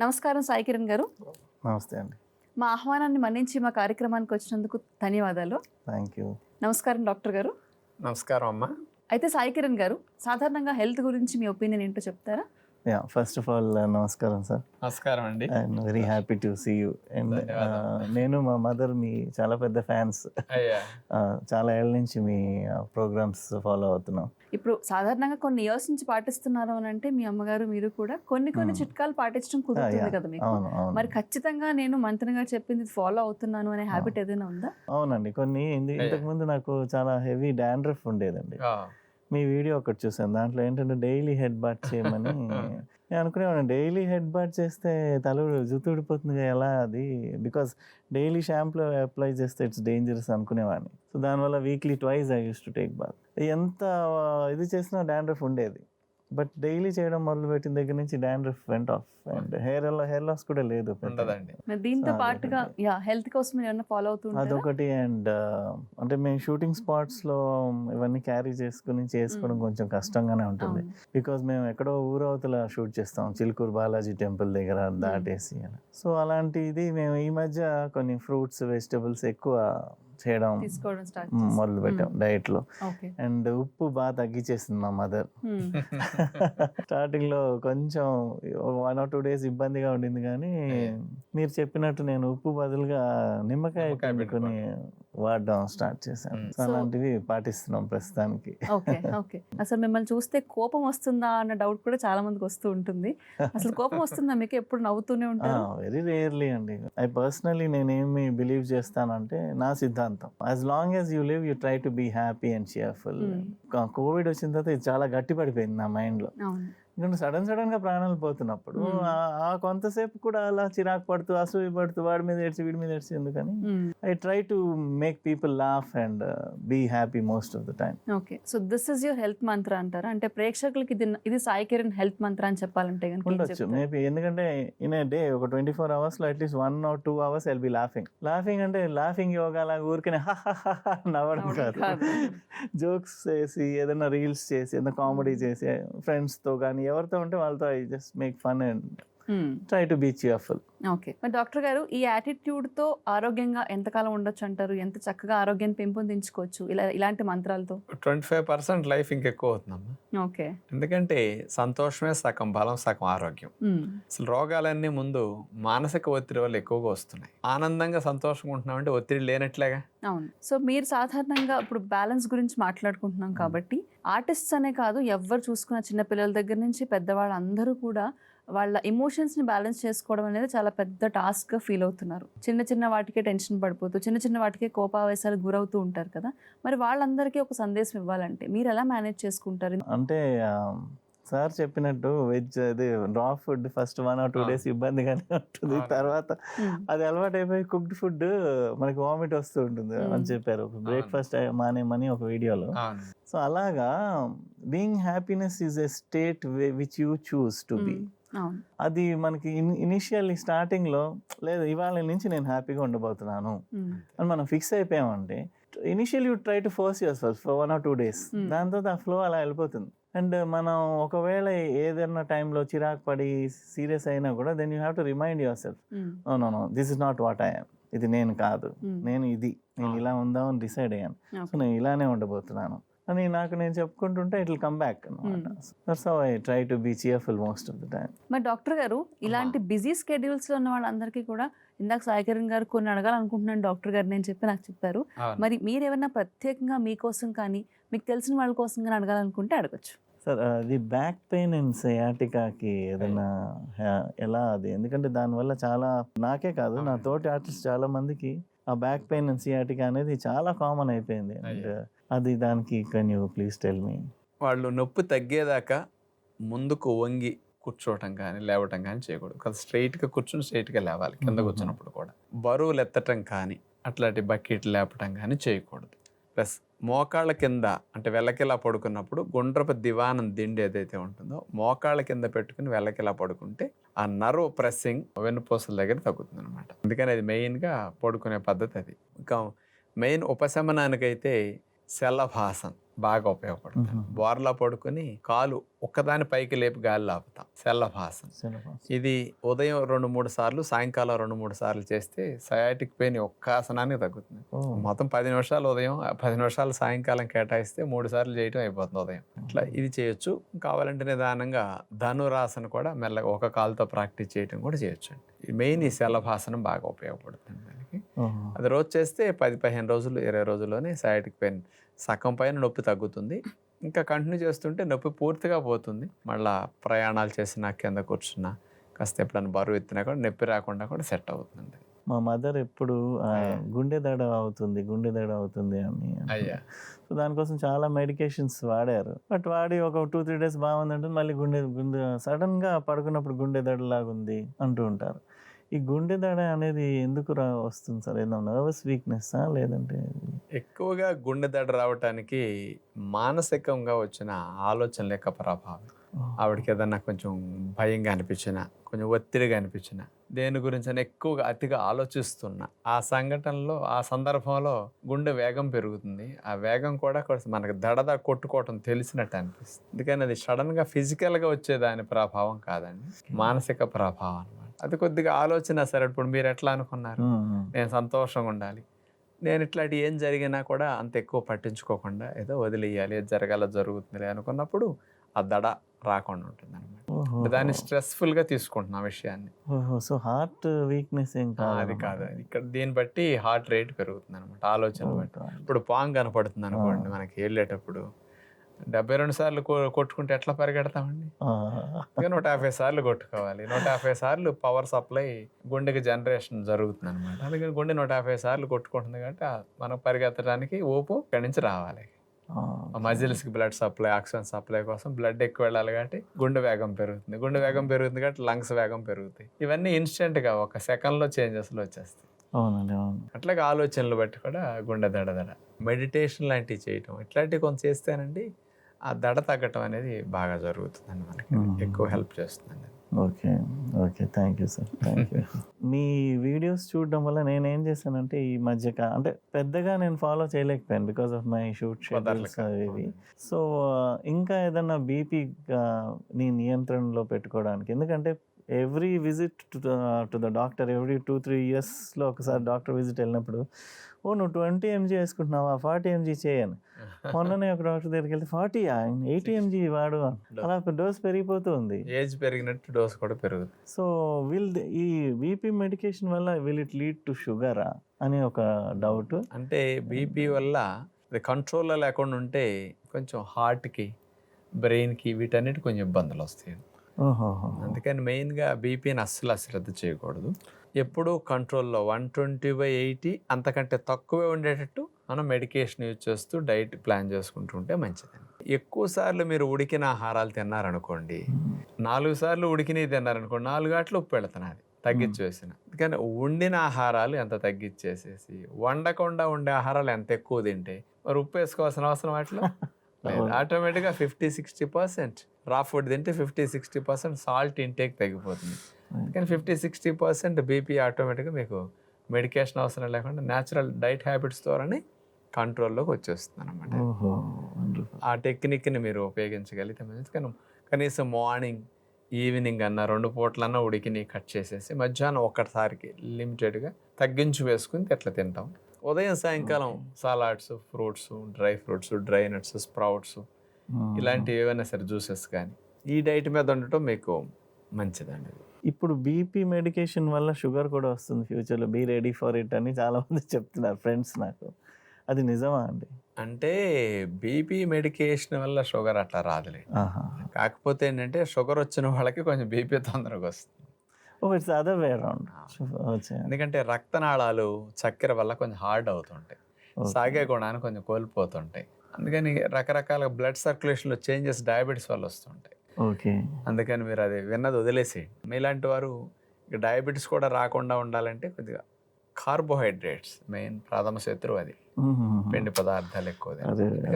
నమస్కారం సాయి కిరణ్ గారు. నమస్తే అండి. మా ఆహ్వానాన్ని మన్నించి మా కార్యక్రమానికి వచ్చినందుకు ధన్యవాదాలు. థ్యాంక్ యూ నమస్కారం డాక్టర్ గారు. నమస్కారం అమ్మా. అయితే సాయి కిరణ్ గారు సాధారణంగా హెల్త్ గురించి మీ ఒపీనియన్ ఏంటో చెప్తారా? యా ఫస్ట్ ఆఫ్ ఆల్ నమస్కారం సార్ నమస్కారం అండి. And very happy to see you and. నేను మా మదర్ మీ చాలా పెద్ద ఫ్యాన్స్. అయ్యా. చాలా ఏళ్ళ నుంచి మీ ప్రోగ్రామ్స్ ఫాలో అవుతున్నాం. ఇప్పుడు సాధారణంగా కొన్ని ఇయర్స్ నుంచి పాటిస్తున్నారు అని అంటే మీ అమ్మగారు మీరు కూడా కొన్ని కొన్ని Hmm. చిట్కాలు పాటించడం Ah, కుదురుతుంది. కదా మీకు. మరి ఖచ్చితంగా నేను మంత్రి గారు చెప్పింది ఫాలో అవుతున్నాను అనే హ్యాబిట్ ఏదైనా ఉందా? అవునండి. కొన్ని ఇంతకు ముందు నాకు చాలా హెవీ డాండ్రఫ్ ఉండేదండి. ఆ, మీ వీడియో ఒకటి చూసాను దాంట్లో ఏంటంటే డైలీ హెడ్ బాత్ చేయమని నేను అనుకునేవాడిని. డైలీ హెడ్ బాత్ చేస్తే తల ఊడిపోతుంది ఎలా అది? బికాస్ డైలీ షాంపూ అప్లై చేస్తే ఇట్స్ డేంజరస్ అనుకునేవాడిని. సో దానివల్ల weekly twice I use to take bath. ఎంత ఇది చేసినా డాండ్రఫ్ ఉండేది. బట్ డైలీ చేయడం మొదలు పెట్టిన దగ్గర నుంచి dandruff went off and hair hair loss కూడా లేదు దీంతో పాటుగా యా హెల్త్ కోసం ఏమైనా ఫాలో అవుతుంటారా అదొకటి అండ్ అంటే మేము షూటింగ్ స్పాట్స్లో ఇవన్నీ క్యారీ చేసుకుని చేసుకోవడం Mm. కొంచెం కష్టంగానే ఉంటుంది. బికాజ్ మేము ఎక్కడో ఊరవతల షూట్ చేస్తాం చిలుకూరు బాలాజీ టెంపుల్ దగ్గర దాటేసి అలా సో అలాంటిది మేము ఈ మధ్య కొన్ని ఫ్రూట్స్ వెజిటబుల్స్ ఎక్కువ చేయడం మొదలు పెట్టాం డైట్లో ఓకే. అండ్ ఉప్పు బాగా తగ్గించేసింది మా మదర్. స్టార్టింగ్లో కొంచెం వన్ ఆర్ టూ డేస్ ఇబ్బందిగా ఉండింది కానీ మీరు చెప్పినట్టు నేను ఉప్పు బదులుగా నిమ్మకాయ నిమ్మకాయ పిండుకొని వాడడం స్టార్ట్ చేశాను. అలాంటివి పాటిస్తున్నాం ప్రస్తుతానికి. Okay okay. అసలు మిమ్మల్ని చూస్తే కోపం వస్తుందా అన్న డౌట్ కూడా చాలా మందికి వస్తూ ఉంటుంది. అసలు కోపం వస్తుందా? మీకు ఎప్పుడు నవ్వుతూనే ఉంటారు? వెరీ రేర్లీ అండి. ఐ పర్సనలీ నేనేమి బిలీవ్ చేస్తానంటే నా సిద్ధాంతం. As long as you live you try to be happy and cheerful. Covid వచ్చిన తర్వాత ఇది చాలా గట్టి పడిపోయింది నా మైండ్లో అవును. ఎందుకంటే సడన్ సడన్గా ప్రాణాలు పోతున్నప్పుడు. ఆ- కొంతసేపు కూడా అలా చిరాకు పడుతూ అసూయ పడుతూ వాడి మీద ఏడ్చి వీడి మీద ఏడ్చి ఎందుకని. I try to make people laugh and be happy most of the time okay so this is your health mantra అంటారా అంటే ప్రేక్షకులకి ఇది ఇది సాయి కిరణ్ హెల్త్ మంత్ర అని చెప్పాలంటే ఉండొచ్చు? మేబీ ఎందుకంటే ఇన్ ఏ డే ఒక ట్వంటీ ఫోర్ అవర్స్లో at least one or two hours I'll be laughing laughing అంటే లాఫింగ్ యోగా లాగా ఊరికనే నవ్వడం కాదు. జోక్స్ చేసి ఏదైనా రీల్స్ చేసి ఏదైనా కామెడీ చేసి ఫ్రెండ్స్తో కానీ ఎవరితో ఉంటే వాళ్ళతో I just make fun and. Try to be cheerful. Okay మరి డాక్టర్ గారు ఈ యాటిట్యూడ్తో ఆరోగ్యంగా ఎంతకాలం ఉండొచ్చు అంటారు? ఎంత చక్కగా ఆరోగ్యాన్ని పెంపొందించుకోవచ్చు? ఇలా ఇలాంటి మంత్రాలతో. ట్వంటీ ఫైవ్ పర్సెంట్ లైఫ్ ఇంకెక్కువ అవుతుందమ్మా. ఓకే ఎందుకంటే సంతోషమే సగం బలం సగం ఆరోగ్యం. మ్మ్. అసలు రోగాలన్నీ ముందు మానసిక ఒత్తిడి వల్ల ఎక్కువగా వస్తున్నాయి. ఆనందంగా సంతోషంగా ఉంటున్నామంటే ఒత్తిడి లేనట్లేగా? అవును. సో మీరు సాధారణంగా ఇప్పుడు బ్యాలెన్స్ గురించి మాట్లాడుకుంటున్నాం కాబట్టి ఆర్టిస్ట్స్ అనే కాదు ఎవరు చూసుకున్న చిన్నపిల్లల దగ్గర నుంచి పెద్దవాళ్ళు అందరూ కూడా వాళ్ళ ఎమోషన్స్ని బ్యాలెన్స్ చేసుకోవడం అనేది చాలా పెద్ద టాస్క్గా ఫీల్ అవుతున్నారు. చిన్న చిన్న వాటికే టెన్షన్ పడిపోతూ చిన్న చిన్న వాటికే కోపావేశాలు గురవుతూ ఉంటారు కదా. మరి వాళ్ళందరికీ ఒక సందేశం ఇవ్వాలంటే మీరు ఎలా మేనేజ్ చేసుకుంటారు? అంటే సార్ చెప్పినట్టు వెజ్ అది raw food first one or two. Days ఇబ్బందిగానే ఉంటుంది. తర్వాత. అది అలవాటు అయిపోయి కుక్డ్ ఫుడ్ మనకి వామిట్ వస్తూ ఉంటుంది. అని చెప్పారు బ్రేక్ఫాస్ట్ మానేమని ఒక వీడియోలో సో అలాగా being happiness is a state which you choose to be అది మనకి ఇనిషియల్లీ స్టార్టింగ్లో లేదు ఇవాళ నుంచి నేను హ్యాపీగా ఉండబోతున్నాను. అని మనం fix అయిపోయామంటే initial you try to force yourself for one or two days Hmm. దాంతో ఆ ఫ్లో అలా వెళ్ళిపోతుంది అండ్ మనం ఒకవేళ ఏదైనా టైంలో చిరాకు పడి సీరియస్ అయినా కూడా then you have to remind yourself. No no no this is not what I'm ఇది నేను కాదు. Hmm. నేను ఇది. నేను ఇలా ఉందామని డిసైడ్ అయ్యాను. సో. నేను ఇలానే ఉండబోతున్నాను. అని నాకు నేను చెప్పుకుంటుంటే ఇట్ విల్ కమ్ బ్యాక్ అనమాట that's how I try to be cheerful most of the time మరి డాక్టర్ గారు ఇలాంటి బిజీ స్కెడ్యూల్స్లో ఉన్న వాళ్ళందరికీ కూడా ఇందాక సాయికరణ్ గారు కొన్ని అడగాలనుకుంటున్నాను డాక్టర్ గారు నేను చెప్పి నాకు చెప్పారు. మరి మీరు ఏమైనా ప్రత్యేకంగా మీకోసం కానీ మీకు తెలిసిన వాళ్ళ కోసం కానీ అడగాలనుకుంటే అడగచ్చు. సార్ అది బ్యాక్ పెయిన్ అండ్ సయాటికాకి ఏదైనా ఎలా అది? ఎందుకంటే దానివల్ల చాలా నాకే కాదు నా. తోటి ఆర్టిస్ట్ చాలా మందికి ఆ బ్యాక్ పెయిన్ అండ్ సియాటికా అనేది చాలా కామన్ అయిపోయింది. అండ్. అది దానికి can you please tell me? వాళ్ళు నొప్పి తగ్గేదాకా ముందుకు వంగి కూర్చోవటం కానీ లేవటం కానీ చేయకూడదు. కదా స్ట్రైట్గా కూర్చుని స్ట్రైట్గా లేవాలి కింద. కూర్చున్నప్పుడు కూడా. బరువులు ఎత్తటం కానీ అట్లాంటి బకెట్ లేపటం కానీ చేయకూడదు. ప్లస్ మోకాళ్ళ కింద అంటే వెల్లకిలా పడుకున్నప్పుడు గుండ్రపు దివానం దిండి ఏదైతే ఉంటుందో మోకాళ్ళ కింద పెట్టుకుని వెల్లకిలా పడుకుంటే ఆ నర్వ్ ప్రెస్సింగ్ వెన్నుపూసల దగ్గర తగ్గుతుంది అనమాట అందుకని అది మెయిన్గా పడుకునే పద్ధతి అది. ఇంకా మెయిన్ ఉపశమనానికైతే శలభాసన్. బాగా ఉపయోగపడుతుంది. బోర్లా పడుకొని కాలు ఒక్కదాని పైకి లేపి గాలి ఆపుతాం సెల్లభాసన్ ఇది ఉదయం రెండు మూడు సార్లు సాయంకాలం రెండు మూడు సార్లు చేస్తే సయాటిక్ పెయిన్ ఒక్క ఆసనానికి తగ్గుతుంది. మొత్తం పది నిమిషాలు ఉదయం పది నిమిషాలు సాయంకాలం కేటాయిస్తే మూడు సార్లు చేయటం అయిపోతుంది ఉదయం. అట్లా ఇది చేయొచ్చు. కావాలంటే నిదానంగా ధనురాసన కూడా మెల్లగా ఒక కాలుతో ప్రాక్టీస్ చేయటం కూడా చేయొచ్చు అండి మెయిన్ ఈ శలభాసనం బాగా ఉపయోగపడుతుంది. అది రోజు చేస్తే పది పదిహేను రోజులు ఇరవై రోజుల్లోనే సయాటిక్ పెయిన్ సగం పైన నొప్పి తగ్గుతుంది. ఇంకా కంటిన్యూ చేస్తుంటే నొప్పి పూర్తిగా పోతుంది. మళ్ళా ప్రయాణాలు చేసినా కింద కూర్చున్నా కాస్త ఎప్పుడైనా బరువు ఎత్తినా కూడా నొప్పి రాకుండా కూడా సెట్ అవుతుంది మా మదర్ ఎప్పుడు. గుండె దడ అవుతుంది గుండె దడ అవుతుంది అని అయ్యా. సో దానికోసం చాలా మెడికేషన్స్ వాడారు. బట్ వాడి ఒక టూ త్రీ డేస్ బాగుందంటే మళ్ళీ గుండె గుండె సడన్గా పడుకున్నప్పుడు గుండె దడలాగా ఉంది అంటూ ఉంటారు. ఈ గుండె దడ అనేది ఎందుకు రా వస్తుంది సార్? ఏదో నర్వస్ వీక్నెస్ లేదంటే ఎక్కువగా గుండె దడ రావటానికి మానసికంగా వచ్చిన ఆలోచన లేక ప్రభావం. ఆవిడకి ఏదన్నా కొంచెం భయంగా అనిపించిన కొంచెం ఒత్తిడిగా అనిపించిన దేని గురించి అని ఎక్కువగా అతిగా ఆలోచిస్తున్నా ఆ సంఘటనలో ఆ సందర్భంలో గుండె వేగం పెరుగుతుంది. ఆ వేగం కూడా కొంచెం మనకు దడద కొట్టుకోవటం తెలిసినట్టు అనిపిస్తుంది. అందుకని అది సడన్గా ఫిజికల్గా వచ్చే దాని ప్రభావం కాదండి. మానసిక ప్రభావం అన్నమాట. అది కొద్దిగా ఆలోచన సరే. ఇప్పుడు మీరు ఎట్లా అనుకున్నారు. నేను సంతోషంగా ఉండాలి. నేను ఇట్లాంటి ఏం జరిగినా కూడా అంత ఎక్కువ పట్టించుకోకుండా ఏదో వదిలేయాలి. ఏది జరగాల జరుగుతుంది అనుకున్నప్పుడు ఆ దడ రాకుండా ఉంటుంది అనమాట. దాన్ని స్ట్రెస్ఫుల్గా తీసుకుంటున్నా ఆ విషయాన్ని. సో హార్ట్ వీక్నెస్ ఏం ఆ, కాదు అది కాదు. ఇక్కడ దీన్ని బట్టి హార్ట్ రేట్ పెరుగుతుంది అనమాట ఆలోచన బట్టి. ఇప్పుడు పాంగ్ కనపడుతుంది అనుకోండి మనకి వెళ్ళేటప్పుడు డెబ్బై రెండు సార్లు కొట్టుకుంటే ఎట్లా పరిగెడతామండి? ఇంకా నూట యాభై సార్లు కొట్టుకోవాలి. నూట యాభై సార్లు పవర్ సప్లై గుండెకి జనరేషన్ జరుగుతుంది అనమాట అందుకని గుండె నూట యాభై సార్లు కొట్టుకుంటుంది కాబట్టి మనం పరిగెత్తడానికి ఊపు ఇక్కడి నుంచి రావాలి. మజిల్స్కి బ్లడ్ సప్లై ఆక్సిజన్ సప్లై కోసం బ్లడ్ ఎక్కువ వెళ్ళాలి కాబట్టి గుండె వేగం పెరుగుతుంది. గుండె వేగం పెరుగుతుంది కాబట్టి లంగ్స్ వేగం పెరుగుతాయి. ఇవన్నీ ఇన్స్టెంట్గా ఒక సెకండ్లో చేంజెస్లో వచ్చేస్తాయి. అవునండి అవును. అట్లాగే ఆలోచనలు బట్టి కూడా గుండె దడ దడ మెడిటేషన్ లాంటివి చేయటం. ఇట్లాంటివి కొంత చేస్తేనండి ఆ దడ తగ్గటం అనేది బాగా జరుగుతుందండి మనకి. ఎక్కువ హెల్ప్ చేస్తుందండి. Okay okay. Thank you sir. Thank you. Me videos చూడడం వల్ల నేను ఏం చేశానంటే ఈ మధ్య అంటే పెద్దగా నేను ఫాలో చేయలేకపోయాను because of my shoot schedules ఇవి. సో ఇంకా ఏదన్నా బీపీ నీ నియంత్రణలో పెట్టుకోవడానికి ఎందుకంటే every visit to the doctor every two three ఇయర్స్లో ఒకసారి డాక్టర్ విజిట్ వెళ్ళినప్పుడు ఓ నువ్వు ట్వంటీ ఎంజీ వేసుకుంటున్నావా? ఫార్టీ ఎంజీ చేయను. మొన్ననే ఒక డాక్టర్ దగ్గరికి వెళ్తే ఫార్టీ ఎయిటీ ఎంజీ వాడు. అలా డోస్ పెరిగిపోతూ ఉంది ఏజ్ పెరిగినట్టు డోస్ కూడా పెరుగుతుంది. సో విల్ ఈ బీపీ మెడికేషన్ వల్ల విల్ ఇట్ లీడ్ టు షుగరా? అని ఒక డౌట్. అంటే బీపీ వల్ల కంట్రోల్లో లేకుండా ఉంటే కొంచెం హార్ట్కి బ్రెయిన్కి వీటన్నిటి కొంచెం ఇబ్బందులు వస్తాయి. అందుకని మెయిన్గా బీపీని అస్సలు అశ్రద్ధ చేయకూడదు. ఎప్పుడూ కంట్రోల్లో వన్ ట్వంటీ బై ఎయిటీ అంతకంటే తక్కువే ఉండేటట్టు మనం మెడికేషన్ యూజ్ చేస్తూ డైట్ ప్లాన్ చేసుకుంటూ ఉంటే మంచిదండి. ఎక్కువ సార్లు మీరు ఉడికిన ఆహారాలు తిన్నారనుకోండి నాలుగు సార్లు ఉడికినవి తిన్నారనుకోండి నాలుగు గంటలు ఉప్పు పెడుతున్నది తగ్గించేసిన. కానీ వండిన ఆహారాలు ఎంత తగ్గించేసేసి వండకుండా ఉండే ఆహారాలు ఎంత ఎక్కువ తింటే మరి ఉప్పు వేసుకోవాల్సిన అవసరం వాటిలో? లేదు. ఆటోమేటిక్గా fifty sixty percent. Raw food తింటే fifty sixty percent salt intake తగ్గిపోతుంది. కానీ ఫిఫ్టీ సిక్స్టీ పర్సెంట్ బీపీ ఆటోమేటిక్గా మీకు మెడికేషన్ అవసరం లేకుండా న్యాచురల్ డైట్ హ్యాబిట్స్ ద్వారానే కంట్రోల్లోకి వచ్చేస్తుంది అనమాట ఆ టెక్నిక్ని మీరు ఉపయోగించగలిగితే మంచిది. కానీ కనీసం మార్నింగ్ ఈవినింగ్ అన్న రెండు పూట్లన్నా ఉడికిని కట్ చేసేసి మధ్యాహ్నం ఒక్కసారికి లిమిటెడ్గా తగ్గించి వేసుకుని ఎట్లా తింటాం? ఉదయం సాయంకాలం salads fruits dry fruits dry nuts sprouts ఇలాంటివి ఏవైనా సరే జ్యూసెస్ కానీ ఈ డైట్ మీద ఉండటం మీకు మంచిదండి. ఇప్పుడు బీపీ మెడికేషన్ వల్ల షుగర్ కూడా వస్తుంది ఫ్యూచర్లో బీ రెడీ ఫర్ ఇట్ అని చాలా మంది చెప్తున్నారు ఫ్రెండ్స్ నాకు. అది నిజమా అండి? అంటే బీపీ మెడికేషన్ వల్ల షుగర్ అట్లా రాదులే. కాకపోతే ఏంటంటే షుగర్ వచ్చిన వాళ్ళకి కొంచెం బీపీ తొందరగా వస్తుంది. ఇట్స్ అదర్ వే అరౌండ్ ఎందుకంటే రక్తనాళాలు చక్కెర వల్ల కొంచెం హార్డ్ అవుతుంటాయి. సాగే గుణాన్ని కొంచెం కోల్పోతుంటాయి. అందుకని రకరకాల బ్లడ్ సర్క్యులేషన్లో చేంజెస్ డయాబెటీస్ వల్ల వస్తుంటాయి. ఓకే. అందుకని మీరు అది విన్నది వదిలేసేయండి. మీలాంటి వారు ఇక డయాబెటీస్ కూడా రాకుండా ఉండాలంటే కొద్దిగా కార్బోహైడ్రేట్స్ మెయిన్ ప్రథమ శత్రువు అది. పిండి పదార్థాలు ఎక్కువ.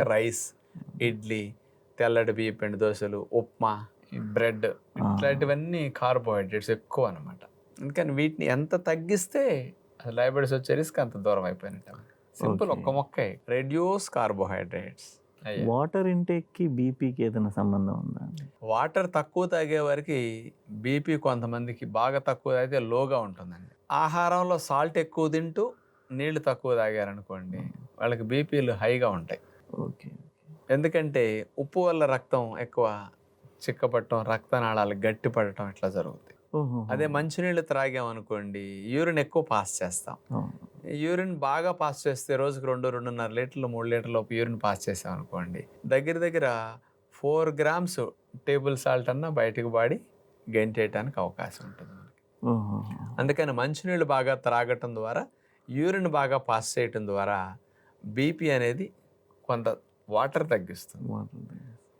రైస్ ఇడ్లీ తెల్లటి బియ్య పిండి దోశలు ఉప్మా బ్రెడ్ ఇట్లాంటివన్నీ కార్బోహైడ్రేట్స్ ఎక్కువ అనమాట అందుకని వీటిని ఎంత తగ్గిస్తే డయాబెటీస్ వచ్చే రిస్క్ అంత దూరం అయిపోయినట్టు సింపుల్. ఒక్క మొక్కే. Reduce carbohydrates. వాటర్ ఇంటేక్కి బీపీకి ఏదైనా సంబంధం ఉందా? వాటర్ తక్కువ తాగే వారికి బీపీ కొంతమందికి బాగా తక్కువ తాగితే లోగా ఉంటుందండి. ఆహారంలో సాల్ట్ ఎక్కువ తింటూ నీళ్ళు తక్కువ తాగారనుకోండి వాళ్ళకి బీపీలు హైగా ఉంటాయి. ఓకే ఎందుకంటే ఉప్పు వల్ల రక్తం ఎక్కువ చిక్కపడటం రక్తనాళాలు గట్టి పడటం ఇట్లా జరుగుతుంది అదే మంచినీళ్ళు త్రాగామనుకోండి యూరిన్ ఎక్కువ పాస్ చేస్తాం. యూరిన్ బాగా పాస్ చేస్తే రోజుకి రెండు రెండున్నర లీటర్లు మూడు లీటర్ల లోపు యూరిన్ పాస్ చేసాం అనుకోండి. దగ్గర దగ్గర ఫోర్ గ్రామ్స్ టేబుల్ సాల్ట్ అన్న బయటకు బాడి గెంటేయటానికి అవకాశం ఉంటుంది మనకి. అందుకని మంచినీళ్ళు బాగా త్రాగటం ద్వారా యూరిన్ బాగా పాస్ చేయటం ద్వారా బీపీ అనేది కొంత వాటర్ తగ్గిస్తుంది.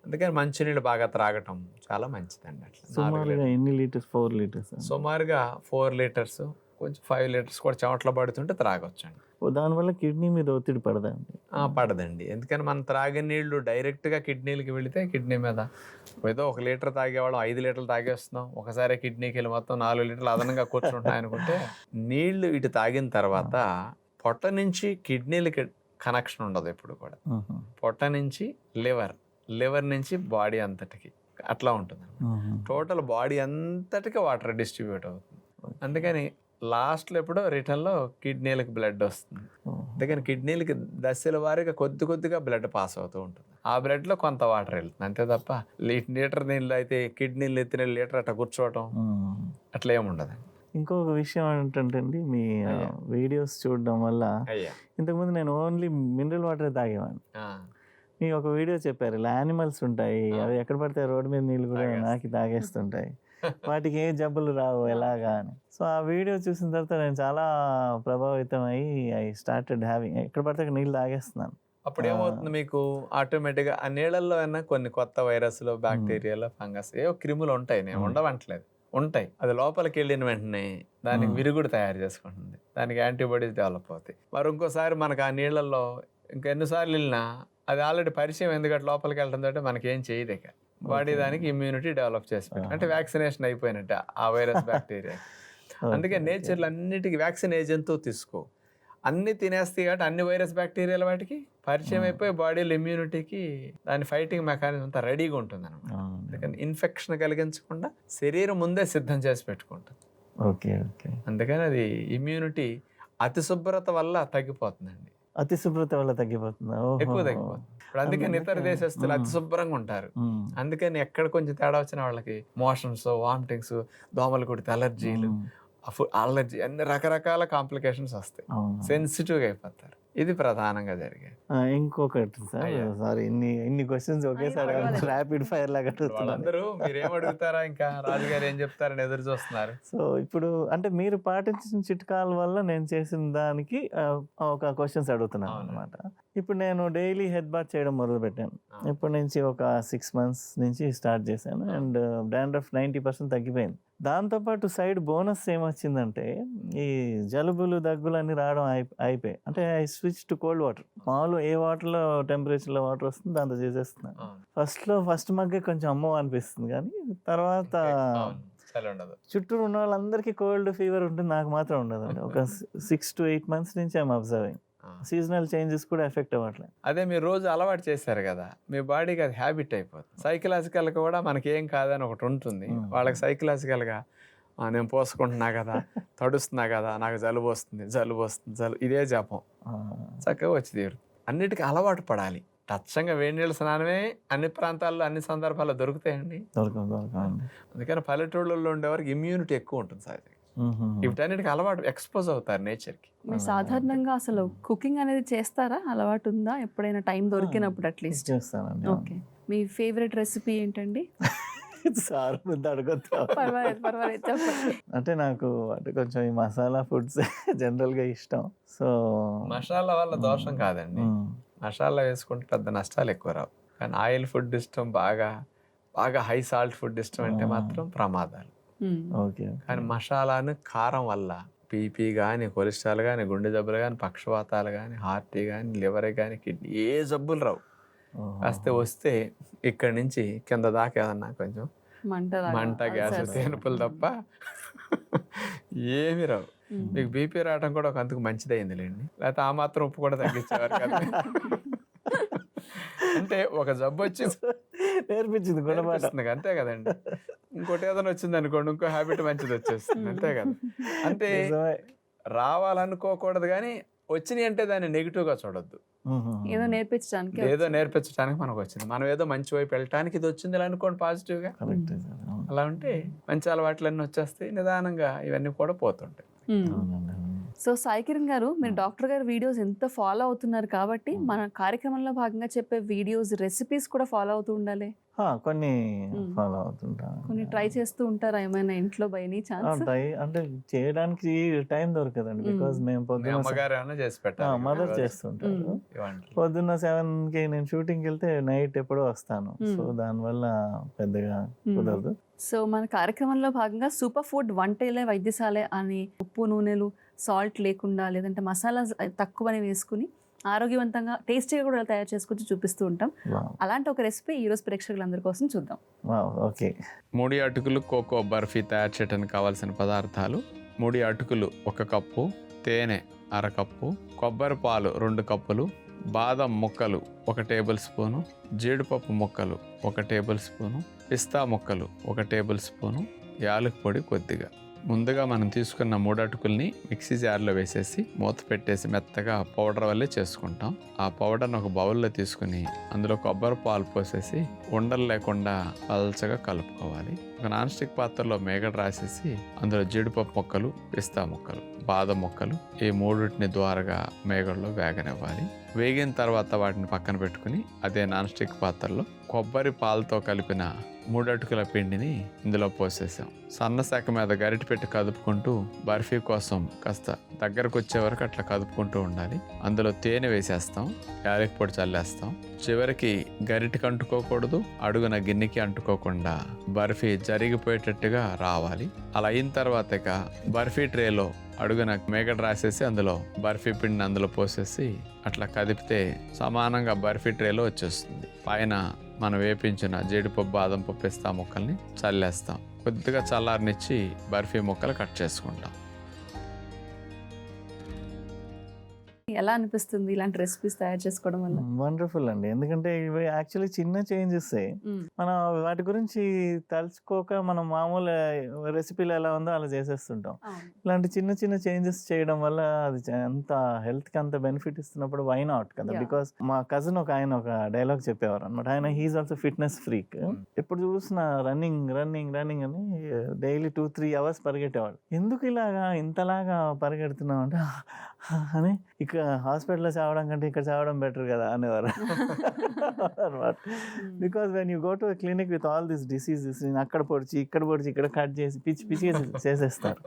అందుకని మంచినీళ్ళు బాగా త్రాగటం చాలా మంచిదండి అట్లా. సుమారుగా. ఎన్ని లీటర్స్? ఫోర్ లీటర్స్ సుమారుగా ఫోర్ లీటర్స్ కొంచెం ఫైవ్ లీటర్స్ కూడా చెమట్లో పడుతుంటే త్రాగొచ్చండి. దానివల్ల కిడ్నీ మీద ఒత్తిడి పడదండి. పడదండి. ఎందుకని మనం త్రాగే నీళ్ళు డైరెక్ట్గా కిడ్నీలకి వెళితే కిడ్నీ మీద ఏదో ఒక లీటర్ తాగేవాళ్ళం ఐదు లీటర్లు తాగేస్తున్నాం ఒకసారి కిడ్నీకి వెళ్ళి మొత్తం నాలుగు లీటర్లు అదనంగా కూర్చుంటున్నాయి అనుకుంటే నీళ్ళు ఇటు తాగిన తర్వాత పొట్ట నుంచి కిడ్నీలకి కనెక్షన్ ఉండదు ఎప్పుడు కూడా. పొట్ట నుంచి లివర్ లివర్ నుంచి బాడీ అంతటికి అట్లా ఉంటుంది. టోటల్ బాడీ అంతటికి వాటర్ డిస్ట్రిబ్యూట్ అవుతుంది. అందుకని లాస్ట్లో ఎప్పుడో రిటర్న్లో కిడ్నీలకు బ్లడ్ వస్తుంది. అందుకని కిడ్నీలకి దశల వారీగా కొద్ది కొద్దిగా బ్లడ్ పాస్ అవుతూ ఉంటుంది ఆ బ్లడ్లో కొంత వాటర్ వెళ్తుంది అంతే తప్ప లీటర్ నీళ్ళు అయితే కిడ్నీలు ఎత్తిన లీటర్ అట్లా కూర్చోవటం. అట్లా ఏమి ఉండదు ఇంకొక విషయం ఏంటంటే అండి మీ. వీడియోస్ చూడడం వల్ల ఇంతకుముందు నేను ఓన్లీ మినరల్ వాటర్ తాగేవాడిని మీ ఒక వీడియో చెప్పారు ఇలా యానిమల్స్ ఉంటాయి. అవి ఎక్కడ పడితే రోడ్డు మీద నీళ్ళు కూడా. నాకి తాగేస్తుంటాయి వాటికి ఏ జబ్బులు రావు ఎలాగా అని. సో ఆ వీడియో చూసిన తర్వాత నేను చాలా ప్రభావితం అయ్యి ఐ స్టార్టెడ్ హ్యావింగ్. ఎక్కడ పడితే నీళ్ళు తాగేస్తున్నాను. అప్పుడు ఏమవుతుంది మీకు? ఆటోమేటిక్గా ఆ నీళ్ళల్లో అయినా కొన్ని కొత్త వైరస్లు బ్యాక్టీరియాలు ఫంగస్ ఏవో క్రిములు ఉంటాయి. నేను. ఉండవంటలేదు. ఉంటాయి. అది లోపలికి వెళ్ళిన వెంటనే దానికి. విరుగుడు తయారు చేసుకుంటుంది. దానికి యాంటీబాడీస్ డెవలప్ అవుతాయి. మరి ఇంకోసారి మనకు ఆ నీళ్ళల్లో ఇంకా ఎన్నిసార్లు వెళ్ళినా అది ఆల్రెడీ పరిచయం ఎందుకంటే లోపలికి వెళ్ళడం తోటి మనకి ఏం చేయదు ఇక. బాడీ. దానికి ఇమ్యూనిటీ డెవలప్ చేసి. అంటే వ్యాక్సినేషన్ అయిపోయినట్టే ఆ వైరస్ బ్యాక్టీరియా అందుకే నేచర్లో అన్నిటికీ వ్యాక్సిన్ ఏజెంట్తో తీసుకో అన్ని తినేస్తాయి కాబట్టి అన్ని వైరస్ బ్యాక్టీరియాల వాటికి పరిచయం. అయిపోయి బాడీలో ఇమ్యూనిటీకి దాని ఫైటింగ్ మెకానిజం అంతా రెడీగా ఉంటుంది అనమాట. అందుకని ఇన్ఫెక్షన్ కలిగించకుండా శరీరం ముందే సిద్ధం చేసి పెట్టుకుంటుంది ఓకే ఓకే అందుకని అది ఇమ్యూనిటీ అతి శుభ్రత వల్ల తగ్గిపోతుందండి అతి శుభ్రత వల్ల తగ్గిపోతుందా. ఎక్కువ తగ్గిపోతుంది ఇప్పుడు అందుకని ఇతర దేశస్తులు అతి. శుభ్రంగా ఉంటారు. అందుకని ఎక్కడ కొంచెం తేడా వచ్చిన వాళ్ళకి మోషన్స్ వామిటింగ్స్ దోమలు కుడితే అలర్జీలు. అలర్జీ అన్ని రకరకాల కాంప్లికేషన్స్ వస్తాయి. సెన్సిటివ్గా అయిపోతారు ఇది ప్రధానంగా జరిగేది ఆ, ఇంకొకటి సార్. సారీ ఇన్ని ఇన్ని క్వశ్చన్స్ ఒకేసారి. ర్యాపిడ్ ఫైర్ లాగా వాళ్ళందరూ మీరు అడుగుతారా ఇంకా రాజుగారు ఏం చెప్తారని ఎదురు చూస్తున్నారు సో ఇప్పుడు అంటే మీరు పాటించిన చిట్కాల వల్ల నేను చేసిన దానికి ఒక క్వశ్చన్స్ అడుగుతున్నాను. అనమాట ఇప్పుడు నేను డైలీ హెడ్ బాత్ చేయడం మొదలు పెట్టాను ఇప్పటి నుంచి ఒక సిక్స్ మంత్స్ నుంచి స్టార్ట్ చేశాను. అండ్ డాండ్రఫ్ నైంటీ పర్సెంట్ తగ్గిపోయింది. దాంతోపాటు సైడ్ బోనస్ ఏమొచ్చిందంటే ఈ జలుబులు దగ్గులు అన్ని రావడం అయి- అయిపోయాయి అంటే I switch to cold water. మామూలు ఏ వాటర్లో టెంపరేచర్లో వాటర్ వస్తుంది దాంతో చేసేస్తున్నాను. ఫస్ట్లో ఫస్ట్ మగ్గే కొంచెం అమ్మో అనిపిస్తుంది కానీ తర్వాత చుట్టూ ఉన్న వాళ్ళందరికీ కోల్డ్ ఫీవర్ ఉంటుంది. నాకు మాత్రం ఉండదు ఒక సిక్స్ టు ఎయిట్ మంత్స్ నుంచి ఐమ్ అబ్జర్వింగ్. సీజనల్ చేంజెస్ కూడా ఎఫెక్ట్ అవ్వట్లేదు. అదే మీరు రోజు అలవాటు చేశారు కదా మీ బాడీకి అది హ్యాబిట్ అయిపోతుంది. సైకలాజికల్ కూడా మనకి ఏం కాదని ఒకటి ఉంటుంది. Hmm. వాళ్ళకి సైకలాజికల్గా "ఆ, నేను పోసుకుంటున్నా కదా తడుస్తున్నా కదా నాకు జలుబు వస్తుంది జలుబు వస్తుంది జలుబు ఇదే జపం. చక్కగా వచ్చి తీరు అన్నిటికీ అలవాటు పడాలి. టచ్చంగా వేడి నీళ్ళ స్నానమే అన్ని ప్రాంతాల్లో అన్ని సందర్భాల్లో దొరుకుతాయండి. దొరకదు అందుకని పల్లెటూళ్ళల్లో ఉండేవారికి ఇమ్యూనిటీ ఎక్కువ ఉంటుంది సహజంగా. వీటన్నిటికి అలవాటు ఎక్స్పోజ్ అవుతారు నేచర్కి మీరు సాధారణంగా అసలు కుకింగ్ అనేది చేస్తారా? అలవాటు ఉందా? ఎప్పుడైనా టైం దొరికినప్పుడు అట్లీస్ట్ చేస్తానండి ఓకే మీ ఫేవరెట్ రెసిపీ ఏంటండి? సార్ ముందు అడగొద్దు. పర్వాలేదు పర్వాలేదు చెప్పండి. అంటే నాకు అంటే కొంచెం ఈ మసాలా ఫుడ్స్ జనరల్గా ఇష్టం. సో మసాలా వల్ల దోషం కాదండి. మసాలా వేసుకుంటే పెద్ద నష్టాలు ఎక్కువ రావు. కానీ ఆయిల్ ఫుడ్ ఇష్టం బాగా బాగా హై సాల్ట్ ఫుడ్ ఇష్టం అంటే. మాత్రం ప్రమాదాలు. ఓకే కానీ మసాలాను కారం వల్ల బీపీ కానీ కొలెస్ట్రాల్ కానీ గుండె జబ్బులు కానీ పక్షవాతాలు కానీ హార్ట్ కానీ లివర్ కానీ కిడ్నీ ఏ జబ్బులు రావు. కాస్తే వస్తే ఇక్కడి నుంచి కింద దాకా ఏదన్నా కొంచెం మంట గ్యాస్. తేనుపులు తప్ప ఏమి రావు. ఉమ్. మీకు బీపీ రావడం కూడా ఒక అందుకు మంచిదైంది లేండి లేకపోతే ఆ మాత్రం ఉప్పు కూడా తగ్గించేవారు కదా. అంటే ఒక జబ్బు వచ్చి నేర్పించింది గుణపాఠం. అంతే కదండి. ఇంకోటి ఏదైనా వచ్చింది అనుకోండి ఇంకో హ్యాబిట్ మంచిది వచ్చేస్తుంది అంతే కదా అంటే. రావాలనుకోకూడదు కానీ వచ్చినాయి అంటే దాన్ని negative గా చూడొద్దు. ఏదో నేర్పించడానికి ఏదో నేర్పించడానికి మనకు వచ్చింది మనం ఏదో మంచి వైపు వెళ్ళటానికి ఇది వచ్చింది ఇలా అనుకోండి పాజిటివ్గా కరెక్టే సార్ అవును. అలా ఉంటే మంచి అలవాట్లన్నీ వచ్చేస్తాయి నిదానంగా ఇవన్నీ కూడా పోతుంటాయి. సో సాయి కిరణ్ గారు మీరు డాక్టర్ గారి వీడియోస్ ఎంత ఫాలో అవుతున్నారు కాబట్టి మన కార్యక్రమంలో భాగంగా చెప్పే వీడియోస్ రెసిపీస్ కూడా ఫాలో అవుతూ ఉండాలి. కొన్ని. ఫాలో అవుతుంటాను కొన్ని ట్రై చేస్తూ ఉంటారా ఏమైనా ఇంట్లో బై ఎనీ ఆ, ఛాన్స్? ట్రై అంటే చేయడానికి టైం దొరకదండి. బికాజ్ మేము మీ పొద్దున్న అమ్మగారు ఏమైనా చేసి పెట్టాలి మదర్. చేస్తుంటారు. పొద్దున్న సెవెన్కి నేను షూటింగ్కి వెళ్తే నైట్ ఎప్పుడో వస్తాను. సో దానివల్ల పెద్దగా కుదరదు. సో మన కార్యక్రమంలో భాగంగా సూపర్ ఫుడ్ వంటలే వైద్యశాలే అని ఉప్పు నూనెలు సాల్ట్ లేకుండా లేదంటే మసాలా తక్కువని వేసుకుని ఆరోగ్యవంతంగా టేస్టీగా కూడా తయారు చేసుకుంటూ చూపిస్తూ ఉంటాం. అలాంటి ఒక రెసిపీ ఈ రోజు ప్రేక్షకులందరి కోసం చూద్దాం. ఓకే. ముడి అటుకులు కోకో బర్ఫీ తయారు చేయడానికి కావాల్సిన పదార్థాలు ముడి అటుకులు ఒక కప్పు తేనె అరకప్పు కొబ్బరి పాలు రెండు కప్పులు బాదం ముక్కలు ఒక టేబుల్ స్పూను జీడిపప్పు ముక్కలు ఒక టేబుల్ స్పూను పిస్తా ముక్కలు ఒక టేబుల్ స్పూను యాలక పొడి కొద్దిగా. ముందుగా మనం తీసుకున్న మూడు అటుకుల్ని మిక్సీ జార్లో వేసేసి మూత పెట్టేసి మెత్తగా పౌడర్ వల్లే చేసుకుంటాం. ఆ పౌడర్ని ఒక బౌల్లో తీసుకుని అందులో కొబ్బరి పాలు పోసేసి ఉండలు లేకుండా పల్చగా కలుపుకోవాలి. ఒక నాన్ స్టిక్ పాత్రలో మేగడ రాసేసి అందులో జీడిపప్పు ముక్కలు పిస్తా ముక్కలు బాదం ముక్కలు ఈ మూడింటిని ద్వారగా మేగడలో వేగనివ్వాలి. వేగిన తర్వాత వాటిని పక్కన పెట్టుకుని అదే నాన్ స్టిక్ పాత్రలో కొబ్బరి పాలతో కలిపిన మూడటుకుల పిండిని ఇందులో పోసేసాం సన్న శాఖ మీద గరిటె పెట్టి కదుపుకుంటూ బర్ఫీ కోసం కాస్త దగ్గరకు వచ్చే వరకు అట్లా కదుపుకుంటూ ఉండాలి. అందులో తేనె వేసేస్తాం యాలకి పొడి చల్లేస్తాం. చివరికి గరిటెకి అంటుకోకూడదు అడుగున గిన్నెకి అంటుకోకుండా బర్ఫీ జరిగిపోయేటట్టుగా రావాలి. అలా అయిన తర్వాత ఇక బర్ఫీ ట్రేలో అడుగున మేకడ రాసేసి అందులో బర్ఫీ పిండిని అందులో పోసేసి అట్లా కదిపితే సమానంగా బర్ఫీ ట్రేలో వచ్చేస్తుంది. పైన మనం వేపించిన జీడిపప్పు బాదం పప్పు ఇస్తా ముక్కల్ని చల్లేస్తాం. కొద్దిగా చల్లారనిచ్చి బర్ఫీ ముక్కలు కట్ చేసుకుంటాం. ఎలా అనిపిస్తుంది ఇలాంటి రెసిపీస్ తయారు చేసుకోవడం వల్ల? వండర్ఫుల్ అండి. ఎందుకంటే ఇవి యాక్చువల్లీ చిన్న చేంజెస్. మనం వాటి గురించి తలుచుకోక మనం మామూలు రెసిపీలు ఎలా ఉందో అలా చేసేస్తుంటాం. ఇలాంటి చిన్న చిన్న చేంజెస్ చేయడం వల్ల అది అంత హెల్త్కి అంత బెనిఫిట్ ఇస్తున్నప్పుడు వై నాట్ కదా. బికాస్ మా కజిన్ ఒక ఆయన ఒక డైలాగ్ చెప్పేవారు అనమాట ఆయన హీఈస్ ఆల్సో ఫిట్నెస్ ఫ్రీక్ ఎప్పుడు చూసిన రన్నింగ్ రన్నింగ్ రన్నింగ్ అని డైలీ టూ త్రీ అవర్స్ పరిగెట్టేవాడు. ఎందుకు ఇలాగా? ఇంతలాగా పరిగెడుతున్నావు? అంటే అని ఇక హాస్పిటల్లో చావడం కంటే ఇక్కడ చావడం బెటర్ కదా అనేవారు. అనమాట. Because when you go to clinic with all this diseases అక్కడ పొడిచి ఇక్కడ పొడిచి ఇక్కడ కట్ చేసి పిచ్చి పిచ్చి చేసేస్తారు.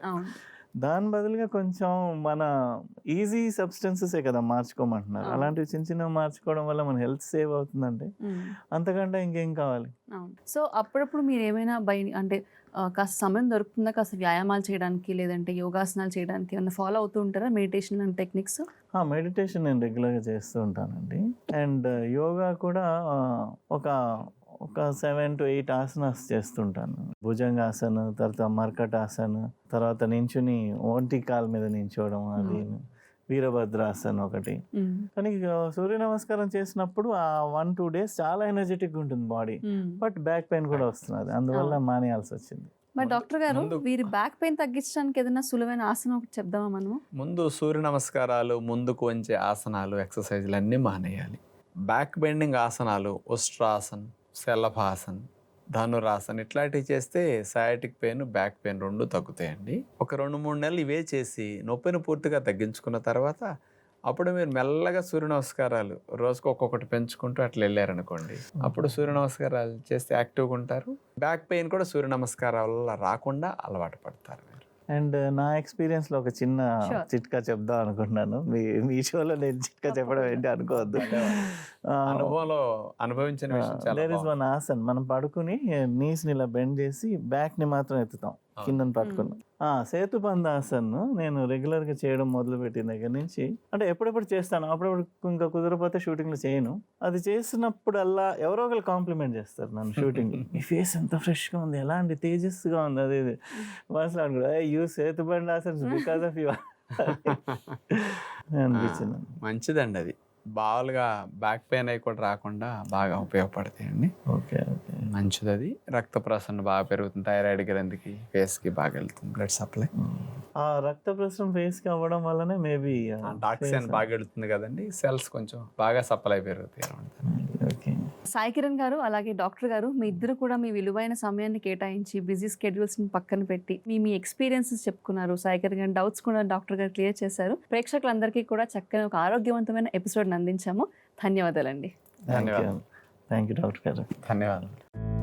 దాని బదులుగా కొంచెం మన ఈజీ సబ్స్టెన్సెసే కదా మార్చుకోమంటున్నారు. అలాంటివి చిన్న చిన్నవి మార్చుకోవడం వల్ల మన హెల్త్ సేవ్ అవుతుందంటే. అంతకంటే ఇంకేం కావాలి? సో అప్పుడప్పుడు మీరు ఏమైనా బై అంటే కాస్త సమయం దొరుకుతుందా? కాస్త వ్యాయామాలు చేయడానికి లేదంటే యోగాసనాలు చేయడానికి ఏమైనా ఫాలో అవుతూ ఉంటారా? Meditation and techniques? మెడిటేషన్ నేను రెగ్యులర్గా చేస్తూ ఉంటానండి. అండ్ యోగా కూడా ఒక ఒక సెవెన్ టు ఎయిట్ ఆసనాస్ చేస్తుంటాను. భుజంగాసన తర్వాత మర్కటాసన తర్వాత నించుని ఒంటి కాలు మీద నించోవడం అది వీరభద్రాసన్ ఒకటి. కానీ సూర్య నమస్కారం చేసినప్పుడు ఆ వన్ టూ డేస్ చాలా ఎనర్జెటిక్ ఉంటుంది బాడీ. బట్ బ్యాక్ పెయిన్ కూడా వస్తున్నది. అందువల్ల మానేయాల్సి వచ్చింది. మరి డాక్టర్ గారు వీరి బ్యాక్ పెయిన్ తగ్గించడానికి ఏదైనా సులువైన ఆసనం ఒకటి చెప్దామా మనము? ముందు సూర్య నమస్కారాలు ముందుకు వంచే ఆసనాలు ఎక్సర్సైజ్లు అన్నీ మానేయాలి. బ్యాక్ బెండింగ్ ఆసనాలు ఉష్ట్రాసన్ శలభాసన్ ధనురాసన్ ఇట్లాంటివి చేస్తే సయాటిక్ పెయిన్ బ్యాక్ పెయిన్ రెండు తగ్గుతాయండి. ఒక రెండు మూడు నెలలు ఇవే చేసి నొప్పిని పూర్తిగా తగ్గించుకున్న తర్వాత అప్పుడు మీరు మెల్లగా సూర్య నమస్కారాలు రోజుకు ఒక్కొక్కటి పెంచుకుంటూ అట్లా వెళ్ళారనుకోండి. అప్పుడు సూర్య నమస్కారాలు చేస్తే యాక్టివ్గా ఉంటారు. బ్యాక్ పెయిన్ కూడా సూర్య నమస్కారాల వల్ల రాకుండా అలవాటు పడతారు అండ్ నా ఎక్స్పీరియన్స్లో ఒక చిన్న. చిట్కా చెప్దాం అనుకుంటున్నాను. మీ మీ షోలో నేను చిట్కా చెప్పడం ఏంటి అనుకోవద్దు. అనుభవంలో అనుభవించిన విషయం చాలా దేర్ ఇస్. వన్ ఆసన్ మనం పడుకుని నీస్ని ఇలా బెండ్ చేసి బ్యాక్ని మాత్రం ఎత్తుతాం. కింద పట్టుకుని ఆ సేతు బంధాసన్ నేను రెగ్యులర్గా చేయడం మొదలు పెట్టిన దగ్గర నుంచి అంటే ఎప్పుడెప్పుడు చేస్తాను అప్పుడప్పుడు ఇంకా కుదరపోతే షూటింగ్లో చేయను. అది చేసినప్పుడల్లా ఎవరో ఒకరు కాంప్లిమెంట్ చేస్తారు నన్ను షూటింగ్ ఈ ఫేస్ ఎంత ఫ్రెష్గా ఉంది ఎలా అండి తేజస్గా ఉంది అది ఇది. అనుకో you setu bandhasan because of you అనిపించింది. మంచిదండి అది. బాగా బ్యాక్ పెయిన్ అవి కూడా రాకుండా బాగా ఉపయోగపడతాయండి. Okay okay. మంచిది అది రక్త ప్రసరణ బాగా పెరుగుతుంది. థైరాయిడ్ గ్రంథికి ఫేస్కి బాగా వెళ్తుంది. Blood supply. ఆ రక్త ప్రసరణ ఫేస్కి అవ్వడం వల్లనే మేబీ డాక్సిన్ బాగా వెళ్తుంది కదండి. సెల్స్ కొంచెం బాగా సప్లై పెరుగుతాయి సాయి కిరణ్ గారు అలాగే డాక్టర్ గారు మీ ఇద్దరు కూడా మీ విలువైన సమయాన్ని కేటాయించి బిజీ స్కెడ్యూల్స్ని పక్కన పెట్టి మీ మీ ఎక్స్పీరియన్సెస్ చెప్పుకున్నారు. సాయి కిరణ్ గారి డౌట్స్ కూడా డాక్టర్ గారు క్లియర్ చేశారు. ప్రేక్షకులందరికీ కూడా చక్కని ఒక ఆరోగ్యవంతమైన ఎపిసోడ్ అందించాము. ధన్యవాదాలండి. థ్యాంక్ యూ డాక్టర్ గారు. ధన్యవాదాలు.